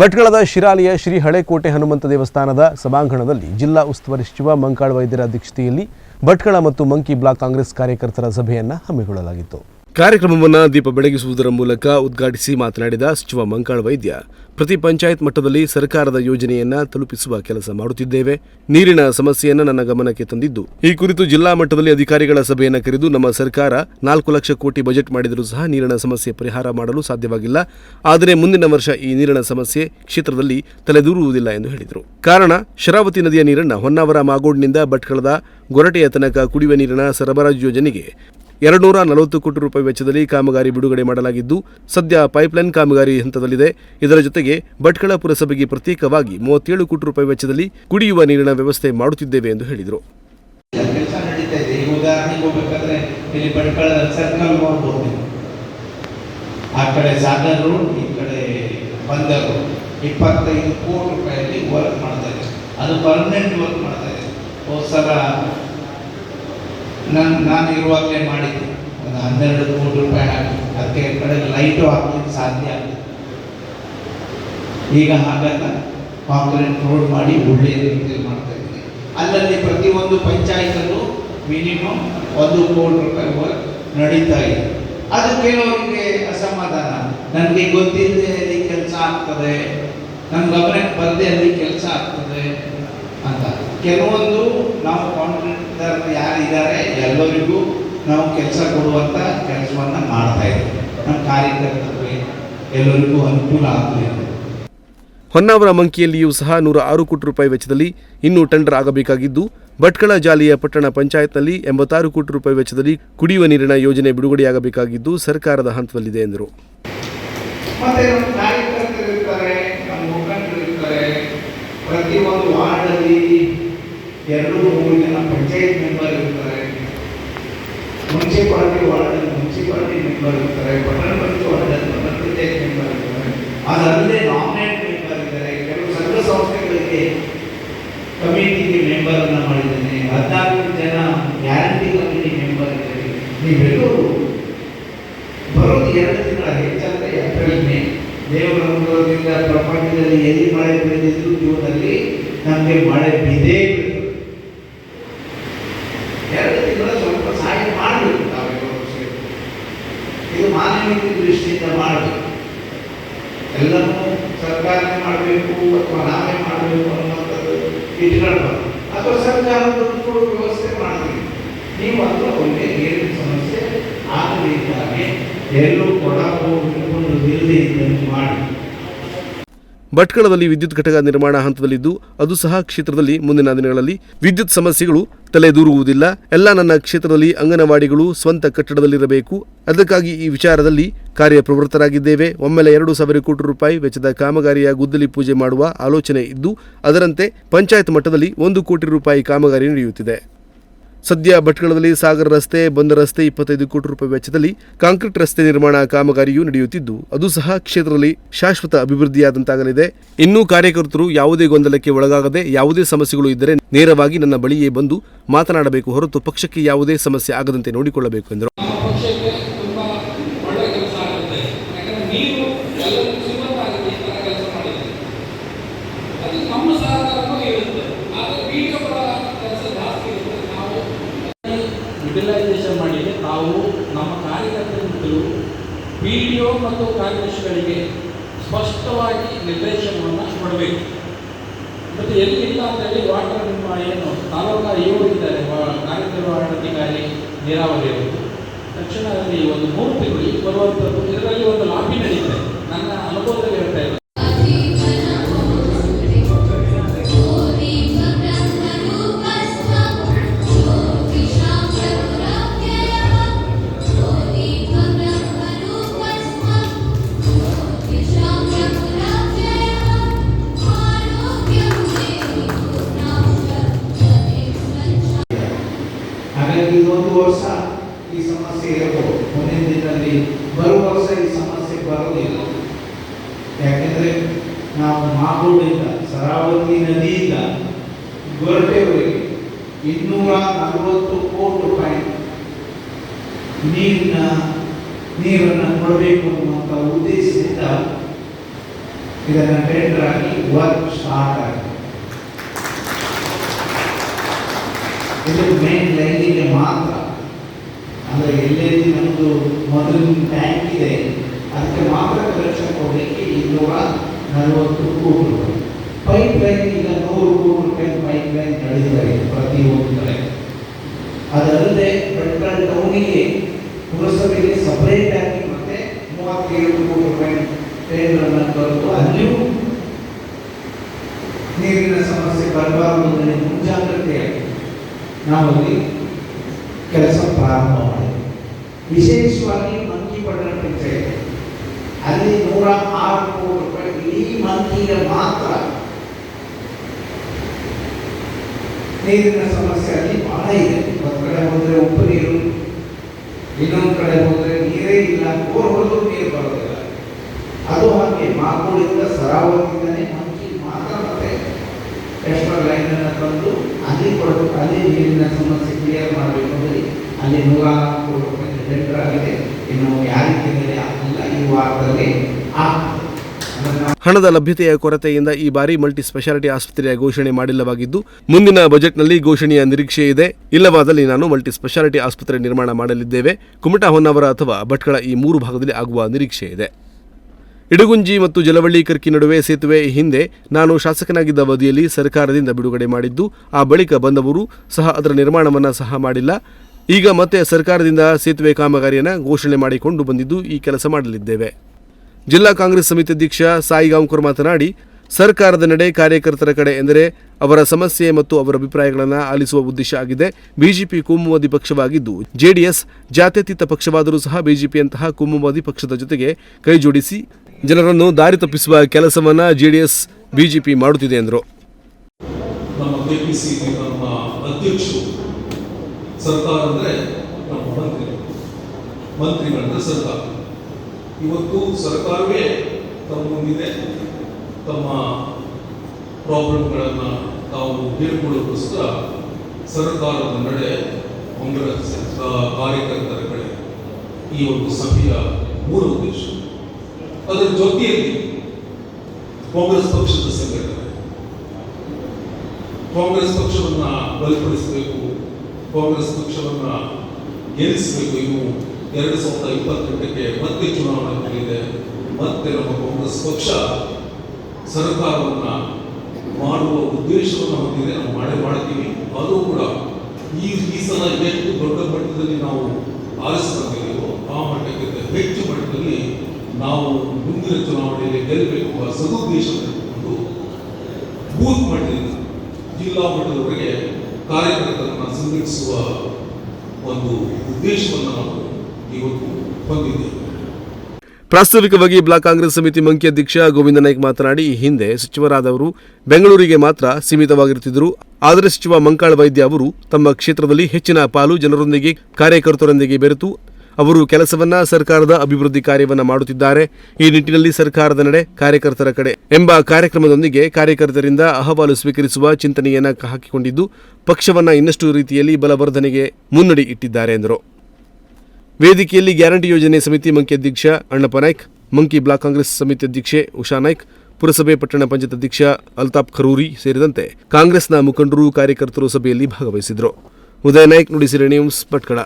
ಭಟ್ಕಳದ ಶಿರಾಲಿಯ ಶ್ರೀ ಹಳೆಕೋಟೆ ಹನುಮಂತ ದೇವಸ್ಥಾನದ ಸಭಾಂಗಣದಲ್ಲಿ ಜಿಲ್ಲಾ ಉಸ್ತುವಾರಿ ಸಚಿವ ಮಂಕಾಳ್ ವೈದ್ಯರ ಅಧ್ಯಕ್ಷತೆಯಲ್ಲಿ ಭಟ್ಕಳ ಮತ್ತು ಮಂಕಿ ಬ್ಲಾಕ್ ಕಾಂಗ್ರೆಸ್ ಕಾರ್ಯಕರ್ತರ ಸಭೆಯನ್ನು ಹಮ್ಮಿಕೊಳ್ಳಲಾಗಿತ್ತು. ಕಾರ್ಯಕ್ರಮವನ್ನು ದೀಪ ಬೆಳಗಿಸುವುದರ ಮೂಲಕ ಉದ್ಘಾಟಿಸಿ ಮಾತನಾಡಿದ ಸಚಿವ ಮಂಕಾಳ ವೈದ್ಯ, ಪ್ರತಿ ಪಂಚಾಯತ್ ಮಟ್ಟದಲ್ಲಿ ಸರ್ಕಾರದ ಯೋಜನೆಯನ್ನ ತಲುಪಿಸುವ ಕೆಲಸ ಮಾಡುತ್ತಿದ್ದೇವೆ. ನೀರಿನ ಸಮಸ್ಯೆಯನ್ನು ನನ್ನ ಗಮನಕ್ಕೆ ತಂದಿದ್ದು. ಈ ಕುರಿತು ಜಿಲ್ಲಾ ಮಟ್ಟದಲ್ಲಿ ಅಧಿಕಾರಿಗಳ ಸಭೆಯನ್ನು ಕರೆದು ನಮ್ಮ ಸರ್ಕಾರ ನಾಲ್ಕು ಲಕ್ಷ ಕೋಟಿ ಬಜೆಟ್ ಮಾಡಿದರೂ ಸಹ ನೀರಿನ ಸಮಸ್ಯೆ ಪರಿಹಾರ ಮಾಡಲು ಸಾಧ್ಯವಾಗಿಲ್ಲ. ಆದರೆ ಮುಂದಿನ ವರ್ಷ ಈ ನೀರಿನ ಸಮಸ್ಯೆ ಕ್ಷೇತ್ರದಲ್ಲಿ ತಲೆದೂರುವುದಿಲ್ಲ ಎಂದು ಹೇಳಿದರು. ಕಾರಣ, ಶರಾವತಿ ನದಿಯ ನೀರನ್ನು ಹೊನ್ನಾವರ ಮಾಗೋಡ್ನಿಂದ ಭಟ್ಕಳದ ಗೊರಟೆಯ ತನಕ ಕುಡಿಯುವ ನೀರಿನ ಸರಬರಾಜು ಯೋಜನೆಗೆ ಎರಡುನೂರ ನಲವತ್ತು ಕೋಟಿ ರೂಪಾಯಿ ವೆಚ್ಚದಲ್ಲಿ ಕಾಮಗಾರಿ ಬಿಡುಗಡೆ ಮಾಡಲಾಗಿದ್ದು, ಸದ್ಯ ಪೈಪ್ಲೈನ್ ಕಾಮಗಾರಿ ಹಂತದಲ್ಲಿದೆ ಇದರ ಜೊತೆಗೆ ಭಟ್ಕಳ ಪುರಸಭೆಗೆ ಪ್ರತ್ಯೇಕವಾಗಿ ಮೂವತ್ತೇಳು ಕೋಟಿ ರೂಪಾಯಿ ವೆಚ್ಚದಲ್ಲಿ ಕುಡಿಯುವ ನೀರಿನ ವ್ಯವಸ್ಥೆ ಮಾಡುತ್ತಿದ್ದೇವೆ ಎಂದು ಹೇಳಿದರು. ಆ ಕಡೆ ಈ ಕಡೆ ಇಪ್ಪತ್ತೈದು ಕೋಟಿ ರೂಪಾಯಲ್ಲಿ ವರ್ಕ್ ಮಾಡ್ತಾ ಅದು ಪರ್ಮನೆಂಟ್ ವರ್ಕ್ ಮಾಡ್ತಾ ಇದೆ ನಾನು ನಾನು ಇರುವಾಗಲೇ ಮಾಡಿದ್ದೆ. ಒಂದು ಹನ್ನೆರಡು ಮೂರು ರೂಪಾಯಿ ಹಾಕಿ ಅದಕ್ಕೆ ಕಡೆ ಲೈಟು ಹಾಕ್ಲಿಕ್ಕೆ ಸಾಧ್ಯ ಆಗಲಿ ಈಗ ಹಾಗಲ್ಲ. ಕಾಂಕ್ರೀಟ್ ರೋಡ್ ಮಾಡಿ ಒಳ್ಳೆಯ ರೀತಿಯಲ್ಲಿ ಮಾಡ್ತಾ ಇದ್ದೀನಿ. ಅಲ್ಲಲ್ಲಿ ಪ್ರತಿಯೊಂದು ಪಂಚಾಯತಲ್ಲೂ ಮಿನಿಮಮ್ ಒಂದು ಕೋಟಿ ರೂಪಾಯಿ ವರ್ಕ್ ನಡೀತಾ ಇದೆ. ಅದು ಕೆಲವರಿಗೆ ಅಸಮಾಧಾನ. ನನಗೆ ಗೊತ್ತಿಲ್ಲದೆ ಅಲ್ಲಿ ಕೆಲಸ ಆಗ್ತದೆ. ನನ್ನ ಗಮನಕ್ಕೆ ಬರದೆ ಅಲ್ಲಿ ಕೆಲಸ ಆಗ್ತದೆ ಅಂತ. ಕೆಲವೊಂದು ನಾವು ಕಾಂಟ್ರಾಕ್ಟರ್ ಯಾರಿದ್ದಾರೆ ಎಲ್ಲರಿಗೂ ನಾವು ಕೆಲಸ ಕೊಡುವಂಥ ಕೆಲಸವನ್ನು ಮಾಡ್ತಾ ಇದ್ದೀವಿ ನಮ್ಮ ಕಾರ್ಯಕರ್ತರಿಗೆ ಎಲ್ಲರಿಗೂ ಅನುಕೂಲ ಆಗ್ತದೆ ಹೊನ್ನಾವರ ಮಂಕಿಯಲ್ಲಿಯೂ ಸಹ ನೂರ ಆರು ಕೋಟಿ ರೂಪಾಯಿ ವೆಚ್ಚದಲ್ಲಿ ಇನ್ನೂ ಟೆಂಡರ್ ಆಗಬೇಕಾಗಿದ್ದು ಭಟ್ಕಳ ಜಾಲಿಯ ಪಟ್ಟಣ ಪಂಚಾಯತ್ನಲ್ಲಿ ಎಂಬತ್ತಾರು ಕೋಟಿ ರೂಪಾಯಿ ವೆಚ್ಚದಲ್ಲಿ ಕುಡಿಯುವ ನೀರಿನ ಯೋಜನೆ ಬಿಡುಗಡೆಯಾಗಬೇಕಾಗಿದ್ದು ಸರ್ಕಾರದ ಹಂತದಲ್ಲಿದೆ ಎಂದರು. ಪ್ರತಿಯೊಂದು ವಾರ್ಡಲ್ಲಿ ಎರಡು ಮೂರು ಜನ ಪಂಚಾಯತ್ ಮೆಂಬರ್ ಇರ್ತಾರೆ. ಮುನ್ಸಿಪಾಲಿಟಿ ವಾರ್ಡಲ್ಲಿ ಮುನ್ಸಿಪಾಲಿಟಿ ಮೆಂಬರ್ ಇರ್ತಾರೆ. ಪಟ್ಟಣ ಪಂಚಾಯತ್ ವಾರ್ಡಲ್ಲಿ ಪಟ್ಟಣ ಪಂಚಾಯತ್ ಮೆಂಬರ್ ಇರ್ತಾರೆ. ಅದಲ್ಲದೆ ನಾಮಿನೇಟ್ ಮೆಂಬರ್ ಇದ್ದಾರೆ. ಕೆಲವು ಸಂಘ ಸಂಸ್ಥೆಗಳಿಗೆ ಕಮಿಟಿಗೆ ಮೆಂಬರ್ ಅನ್ನ ಮಾಡಿದ್ದೇನೆ. ಹದಿನಾಲ್ಕು ಜನ ಗ್ಯಾರಂಟಿ ಕಮಿಟಿ ಮೆಂಬರ್ ಇದ್ದಾರೆ ನೀವೆಲ್ಲರೂ ಬರೋದು ಎರಡು ತಿಂಗಳ ಹೆಚ್ಚಾದ್ರೆ ಏಪ್ರಿಲ್ ಮೇ. ದೇವರ ಪ್ರಪಂಚದಲ್ಲಿ ಎಲ್ಲಿ ಮಳೆ ಬೆಳೆದಿದ್ದು ಜೂನಲ್ಲಿ ನಮಗೆ ಮಳೆ ಬಿದ್ದೇ ಬೀಳ್ತದೆ. ಎರಡು ತಿಂಗಳ ಸ್ವಲ್ಪ ಸಹಾಯ ಮಾಡಬೇಕು ತಾವೆಲ್ಲರೂ ಸೇರಿ ಇದು ಮಾನವೀಯ ದೃಷ್ಟಿಯಿಂದ ಮಾಡಬೇಕು ಎಲ್ಲನೂ ಸರ್ಕಾರನೇ ಮಾಡಬೇಕು ಅಥವಾ ನಾವೇ ಮಾಡಬೇಕು ಇಟ್ಕೊಳ್ಬಾರ್ದು ಅಥವಾ ಸರ್ಕಾರ ದುಡ್ಡು ವ್ಯವಸ್ಥೆ ಮಾಡಬೇಕು ನೀವು ಅದು ಒಳ್ಳೆ ನೀರಿನ ಸಮಸ್ಯೆ? ಆಗದಿದ್ದಾಗೆ ಎಲ್ಲೂ ಕೊಡ ಒಂದು ನಿಲ್ಲದೆ ಇದ್ದಂತೆ ಮಾಡಿ. ಭಟ್ಕಳದಲ್ಲಿ ವಿದ್ಯುತ್ ಘಟಕ ನಿರ್ಮಾಣ ಹಂತದಲ್ಲಿದ್ದು, ಅದು ಸಹ ಕ್ಷೇತ್ರದಲ್ಲಿ ಮುಂದಿನ ದಿನಗಳಲ್ಲಿ. ವಿದ್ಯುತ್ ಸಮಸ್ಯೆಗಳು ತಲೆದೂರುವುದಿಲ್ಲ. ಎಲ್ಲ ನನ್ನ ಕ್ಷೇತ್ರದಲ್ಲಿ ಅಂಗನವಾಡಿಗಳು ಸ್ವಂತ ಕಟ್ಟಡದಲ್ಲಿರಬೇಕು. ಅದಕ್ಕಾಗಿ ಈ ವಿಚಾರದಲ್ಲಿ ಕಾರ್ಯಪ್ರವೃತ್ತರಾಗಿದ್ದೇವೆ. ಒಮ್ಮೆಲೆ ಎರಡು ಸಾವಿರ ಕೋಟಿ ರೂಪಾಯಿ ವೆಚ್ಚದ ಕಾಮಗಾರಿಯ ಗುದ್ದಲಿ ಪೂಜೆ ಮಾಡುವ ಆಲೋಚನೆ ಇದ್ದು, ಅದರಂತೆ ಪಂಚಾಯತ್ ಮಟ್ಟದಲ್ಲಿ ಒಂದು ಕೋಟಿ ರೂಪಾಯಿ ಕಾಮಗಾರಿ ನಡೆಯುತ್ತಿದೆ. ಸದ್ಯ ಭಟ್ಕಳದಲ್ಲಿ ಸಾಗರ ರಸ್ತೆ, ಬಂದ ರಸ್ತೆ ಇಪ್ಪತ್ತೈದು ಕೋಟಿ ರೂಪಾಯಿ ವೆಚ್ಚದಲ್ಲಿ ಕಾಂಕ್ರೀಟ್ ರಸ್ತೆ ನಿರ್ಮಾಣ ಕಾಮಗಾರಿಯೂ ನಡೆಯುತ್ತಿದ್ದು, ಅದು ಸಹ ಕ್ಷೇತ್ರದಲ್ಲಿ ಶಾಶ್ವತ ಅಭಿವೃದ್ಧಿಯಾದಂತಾಗಲಿದೆ. ಇನ್ನೂ ಕಾರ್ಯಕರ್ತರು ಯಾವುದೇ ಗೊಂದಲಕ್ಕೆ ಒಳಗಾಗದೆ ಯಾವುದೇ ಸಮಸ್ಯೆಗಳು ಇದ್ದರೆ ನೇರವಾಗಿ ನನ್ನ ಬಳಿಯೇ ಬಂದು ಮಾತನಾಡಬೇಕು ಹೊರತು ಪಕ್ಷಕ್ಕೆ ಯಾವುದೇ ಸಮಸ್ಯೆ ಆಗದಂತೆ ನೋಡಿಕೊಳ್ಳಬೇಕು ಎಂದರು ನಮ್ಮ ಪಕ್ಷಕ್ಕೆ ತುಂಬ ಒಳ್ಳೆಯ ಕೆಲಸ ಆಗುತ್ತೆ ಯಾಕಂದ್ರೆ ನೀವು ಎಲ್ಲರಿಗೂ ಸಿಗುವಂತಾಗುತ್ತೆ ಈ ಥರ ಕೆಲಸ ಮಾಡಿದ್ದೀರಿ ಅದು ನಮ್ಮ ಸಹಕಾರನೂ ಇರುತ್ತೆ ಆದರೆ ವಿಡಿಯೋ ಕೆಲಸ ಜಾಸ್ತಿ ಇರುತ್ತೆ ನಾವು ಯುಟಿಲೈಸೇಷನ್ ತಾವು ನಮ್ಮ ಕಾರ್ಯಕರ್ತರು ಪಿ ಡಿ ಒ ಮತ್ತು ಕಾರ್ಯದರ್ಶಿಗಳಿಗೆ ಸ್ಪಷ್ಟವಾಗಿ ನಿರ್ದೇಶನವನ್ನು ಕೊಡಬೇಕು. ಮತ್ತು ಎಲ್ಲಿಲ್ಲ ಅಂತ ಅಂತೇಳಿ ವಾಟರ್ ಏನು, ತಾಲೂಕಾ ಇವರು ಇದ್ದಾರೆ ಕಾರ್ಯನಿರ್ವಹಣಾಧಿಕಾರಿ ನೀರಾವರಿ ಅವರು. ತಕ್ಷಣದಲ್ಲಿ ಒಂದು ಮೂರು ತಿಂಗಳು ಬರುವಂಥದ್ದು ಇದರಲ್ಲಿ ಒಂದು ಲಾಬಿ ನಡೀತದೆ. ನನ್ನ ಅನುಭವದಲ್ಲಿ ಹೇಳ್ತಾ ಇದ್ದಾರೆ ಇದೊಂದು ವರ್ಷ ಈ ಸಮಸ್ಯೆ ಇರಬಹುದು. ಮುಂದಿನ ದಿನದಲ್ಲಿ ಬರುವ ವರ್ಷ ಈ ಸಮಸ್ಯೆ ಬರೋದಿಲ್ಲ. ಯಾಕೆಂದ್ರೆ ನಾವು ಮಾಗೋಡಿಂದ ಸರಾವತಿ ನದಿಯಿಂದ ಗೊರಟೆವರೆಗೆ ಇನ್ನೂರ ನಲವತ್ತು ಕೋಟಿ ರೂಪಾಯಿ ನೀರಿನ, ನೀರನ್ನು ಕೊಡಬೇಕು ಅನ್ನುವಂಥ ಉದ್ದೇಶದಿಂದ ಇದನ್ನು ಟೆಂಡರ್ ಆಗಿ ವರ್ಕ್ ಸ್ಟಾರ್ಟ್ ಆಗಿದೆ. ಇದು ಮೇನ್ ಲೈನಿಗೆ ಮಾತ್ರ. ಅಂದರೆ ಎಲ್ಲೆಲ್ಲಿ ನಮ್ಮದು ಮೊದಲಿನ ಟ್ಯಾಂಕ್ ಇದೆ, ಅದಕ್ಕೆ ಮಾತ್ರ ಕಲೆಕ್ಷನ್ ಕೊಡಲಿಕ್ಕೆ ಇನ್ನೂರ ನಲವತ್ತು ಕೋಟಿ ರೂಪಾಯಿ. ಪೈಪ್ ಲೈನ್ ಈಗ ನೂರು ಕೋಟಿ ರೂಪಾಯಿ ಪೈಪ್ ಲೈನ್ ಪ್ರತಿ ಒಂದು ಕಡೆ. ಅದಲ್ಲದೆ ಭಟ್ಕಳ ಟೌನಿಗೆ ಪುರಸಭೆಗೆ ಸಪರೇಟ್ ಆಗಿ ಮತ್ತೆ ಮೂವತ್ತೇಳು ಕೋಟಿ ರೂಪಾಯಿ ಟ್ರೈನ್ಗಳನ್ನು ಕರೆದು ಅಲ್ಲಿಯೂ ನೀರಿನ ಸಮಸ್ಯೆ ಬರಬಾರದು. ನಾವಲ್ಲಿ ಕೆಲಸ ಪ್ರಾರಂಭ ಮಾಡಿದ್ವಿ ವಿಶೇಷವಾಗಿ ಮಂಕಿ ಪಟ್ಟಣ ಅಲ್ಲಿ ನೂರ ಆರು ಕೋಟಿ ರೂಪಾಯಿ ಇಡೀ ಮಂಕಿಗೆ ಮಾತ್ರ ನೀರಿನ ಸಮಸ್ಯೆ ಅಲ್ಲಿ ಬಹಳ ಇದೆ. ಒಂದು ಕಡೆ ಹೋದ್ರೆ ಉಪ್ಪು ನೀರು, ಇನ್ನೊಂದು ಕಡೆ ಹೋದ್ರೆ ನೀರೇ ಇಲ್ಲ, ಬೋರ್ ಹೊಡೆದು ನೀರು ಬರೋದಿಲ್ಲ. ಅದು ಹಾಗೆ ಮಾಗೋಳಿಂದ ಮತ್ತೆ ಎಕ್ಸ್ಟ್ರಾ ಲೈನ್ ಅನ್ನು ತಂದು ಅಲ್ಲಿ ಕೊಡಬೇಕು, ಅಲ್ಲಿ ನೀರಿನ ಸಮಸ್ಯೆ ಕ್ಲಿಯರ್ ಮಾಡಬೇಕು ಅಂದರೆ ಅಲ್ಲಿ ನೂರ ಕೋಟಿ ಟೆಂಡರ್ ಆಗಿದೆ. ಇನ್ನು ಯಾರಿಗೆ ಆಗಿಲ್ಲ ಈ ವಾರದಲ್ಲಿ ಹಣದ ಲಭ್ಯತೆಯ ಕೊರತೆಯಿಂದ ಈ ಬಾರಿ ಮಲ್ಟಿ ಸ್ಪೆಷಾಲಿಟಿ ಆಸ್ಪತ್ರೆಯ ಘೋಷಣೆ ಮಾಡಿಲ್ಲವಾಗಿದ್ದು, ಮುಂದಿನ ಬಜೆಟ್ನಲ್ಲಿ ಘೋಷಣೆಯ ನಿರೀಕ್ಷೆ ಇದೆ. ಇಲ್ಲವಾದಲ್ಲಿ ನಾನು ಮಲ್ಟಿ ಸ್ಪೆಷಾಲಿಟಿ ಆಸ್ಪತ್ರೆ ನಿರ್ಮಾಣ ಮಾಡಲಿದ್ದೇವೆ. ಕುಮಟಾ ಹೊನ್ನಾವರ ಅಥವಾ ಭಟ್ಕಳ ಈ ಮೂರು ಭಾಗದಲ್ಲಿ ಆಗುವ ನಿರೀಕ್ಷೆ ಇದೆ. ಇಡಗುಂಜಿ ಮತ್ತು ಜಲವಳ್ಳಿ ಕರ್ಕಿ ನಡುವೆ ಸೇತುವೆ ಹಿಂದೆ ನಾನು ಶಾಸಕನಾಗಿದ್ದ ಅವಧಿಯಲ್ಲಿ ಸರ್ಕಾರದಿಂದ ಬಿಡುಗಡೆ ಮಾಡಿದ್ದು, ಆ ಬಳಿಕ ಬಂದವರು ಸಹ ಅದರ ನಿರ್ಮಾಣವನ್ನು ಸಹ ಮಾಡಿಲ್ಲ. ಈಗ ಮತ್ತೆ ಸರ್ಕಾರದಿಂದ ಸೇತುವೆ ಕಾಮಗಾರಿಯನ್ನು ಘೋಷಣೆ ಮಾಡಿಕೊಂಡು ಬಂದಿದ್ದು ಈ ಕೆಲಸ ಮಾಡಲಿದ್ದೇವೆ. ಜಿಲ್ಲಾ ಕಾಂಗ್ರೆಸ್ ಸಮಿತಿ ಅಧ್ಯಕ್ಷ ಸಾಯಿ ಗಾಂವ್ಕರ್ ಮಾತನಾಡಿ, ಸರ್ಕಾರದ ನಡೆ ಕಾರ್ಯಕರ್ತರ ಕಡೆ ಎಂದರೆ ಅವರ ಸಮಸ್ಯೆ ಮತ್ತು ಅವರ ಅಭಿಪ್ರಾಯಗಳನ್ನು ಆಲಿಸುವ ಉದ್ದೇಶ ಆಗಿದೆ. ಬಿಜೆಪಿ ಕೋಮುವಾದಿ ಪಕ್ಷವಾಗಿದ್ದು, ಜೆಡಿಎಸ್ ಜಾತ್ಯತೀತ ಪಕ್ಷವಾದರೂ ಸಹ ಬಿಜೆಪಿಯಂತಹ ಕೋಮುವಾದಿ ಪಕ್ಷದ ಜೊತೆಗೆ ಕೈಜೋಡಿಸಿ ಜನರನ್ನು ದಾರಿ ತಪ್ಪಿಸುವ ಕೆಲಸವನ್ನ ಜೆಡಿಎಸ್, ಬಿಜೆಪಿ ಮಾಡುತ್ತಿದೆ ಎಂದರು. ಸರ್ಕಾರ ಅಂದರೆ ನಮ್ಮ ಮಂತ್ರಿಗಳು ಮಂತ್ರಿಗಳಂದ್ರೆ ಸರ್ಕಾರ. ಇವತ್ತು ಸರ್ಕಾರವೇ ತಮ್ಮ ಮುಂದಿದೆ. ತಮ್ಮ ಪ್ರಾಬ್ಲಮ್ಗಳನ್ನು ತಾವು ಹೇಳಿಕೊಳ್ಳೋಕ್ಕೋಸ್ಕರ ಸರ್ಕಾರದ ನಡೆ ಕಾಂಗ್ರೆಸ್ ಕಾರ್ಯಕರ್ತರ ಕಡೆ ಈ ಒಂದು ಸಭೆಯ ಮೂಲ ಉದ್ದೇಶ. ಅದರ ಜೊತೆಯಲ್ಲಿ ಕಾಂಗ್ರೆಸ್ ಪಕ್ಷದ ಸಂಘಟನೆ. ಕಾಂಗ್ರೆಸ್ ಪಕ್ಷವನ್ನ ಬಲಪಡಿಸಬೇಕು, ಕಾಂಗ್ರೆಸ್ ಪಕ್ಷವನ್ನ ಗೆಲ್ಲಿಸಬೇಕು ಇನ್ನು ಎರಡು ಸಾವಿರದ ಇಪ್ಪತ್ತೆಂಟಕ್ಕೆ ಮತ್ತೆ ಚುನಾವಣೆ ನಡೆಯಲಿದೆ ಮತ್ತೆ ನಮ್ಮ ಕಾಂಗ್ರೆಸ್ ಪಕ್ಷ ಸರ್ಕಾರವನ್ನ ಮಾಡುವ ಉದ್ದೇಶವನ್ನು ಹೊಂದಿದೆ. ನಾವು ಮಾಡೇ ಮಾಡ್ತೀವಿ. ಅದು ಕೂಡ ಈ ಈ ಸಲ ಎಷ್ಟು ದೊಡ್ಡ ಮಟ್ಟದಲ್ಲಿ ನಾವು ಆರಿಸಿಕೊಂಡಿದ್ದೀವೋ ಆ ಮಟ್ಟಕ್ಕಿಂತ ಹೆಚ್ಚು ಮಟ್ಟದಲ್ಲಿ ನಾವು ಮುಂದಿನ ಚುನಾವಣೆಯಲ್ಲಿ ಗೆಲ್ಲಬೇಕು ಎಂಬ ಇಟ್ಟುಕೊಂಡು ಬೂತ್ ಮಟ್ಟದಿಂದ ಜಿಲ್ಲಾ ಮಟ್ಟದವರೆಗೆ ಕಾರ್ಯಕರ್ತರನ್ನು ಸಂಘಟಿಸುವ ಒಂದು ಉದ್ದೇಶವನ್ನು ನಾವು ಇವತ್ತು ಹೊಂದಿದ್ದೇವೆ. ಪ್ರಾಸ್ತಾವಿಕವಾಗಿ ಬ್ಲಾಕ್ ಕಾಂಗ್ರೆಸ್ ಸಮಿತಿ ಮಂಕಿ ಅಧ್ಯಕ್ಷ ಗೋವಿಂದ ನಾಯ್ಕ್ ಮಾತನಾಡಿ ಈ ಹಿಂದೆ ಸಚಿವರಾದವರು ಬೆಂಗಳೂರಿಗೆ ಮಾತ್ರ ಸೀಮಿತವಾಗಿರುತ್ತಿದ್ದರು. ಆದರೆ ಸಚಿವ ಮಂಕಾಳ ವೈದ್ಯ ಅವರು ತಮ್ಮ ಕ್ಷೇತ್ರದಲ್ಲಿ ಹೆಚ್ಚಿನ ಪಾಲು ಜನರೊಂದಿಗೆ ಕಾರ್ಯಕರ್ತರೊಂದಿಗೆ ಬೆರೆತು ಅವರು ಕೆಲಸವನ್ನ ಸರ್ಕಾರದ ಅಭಿವೃದ್ಧಿ ಕಾರ್ಯವನ್ನ ಮಾಡುತ್ತಿದ್ದಾರೆ. ಈ ನಿಟ್ಟಿನಲ್ಲಿ ಸರ್ಕಾರದ ನಡೆ ಕಾರ್ಯಕರ್ತರ ಕಡೆ ಎಂಬ ಕಾರ್ಯಕ್ರಮದೊಂದಿಗೆ ಕಾರ್ಯಕರ್ತರಿಂದ ಅಹವಾಲು ಸ್ವೀಕರಿಸುವ ಚಿಂತನೆಯನ್ನ ಹಾಕಿಕೊಂಡಿದ್ದು, ಪಕ್ಷವನ್ನ ಇನ್ನಷ್ಟು ರೀತಿಯಲ್ಲಿ ಬಲವರ್ಧನೆಗೆ ಮುನ್ನಡಿ ಇಟ್ಟಿದ್ದಾರೆ ಎಂದರು. ವೇದಿಕೆಯಲ್ಲಿ ಗ್ಯಾರಂಟಿ ಯೋಜನೆ ಸಮಿತಿ ಮಂಕಿ ಅಧ್ಯಕ್ಷ ಅಣ್ಣಪ್ಪ ನಾಯ್ಕ್, ಮಂಕಿ ಬ್ಲಾಕ್ ಕಾಂಗ್ರೆಸ್ ಸಮಿತಿ ಅಧ್ಯಕ್ಷೆ ಉಷಾ ನಾಯ್ಕ್, ಪುರಸಭೆ ಪಟ್ಟಣ ಪಂಚಾಯತ್ ಅಧ್ಯಕ್ಷ ಅಲ್ತಾಫ್ ಖರೂರಿ ಸೇರಿದಂತೆ ಕಾಂಗ್ರೆಸ್ನ ಮುಖಂಡರು ಕಾರ್ಯಕರ್ತರು ಸಭೆಯಲ್ಲಿ ಭಾಗವಹಿಸಿದರು ಉದಯ ನಾಯ್ಕ್, ನುಡಿಸಿರಿ ನ್ಯೂಸ್ ಭಟ್ಕಳ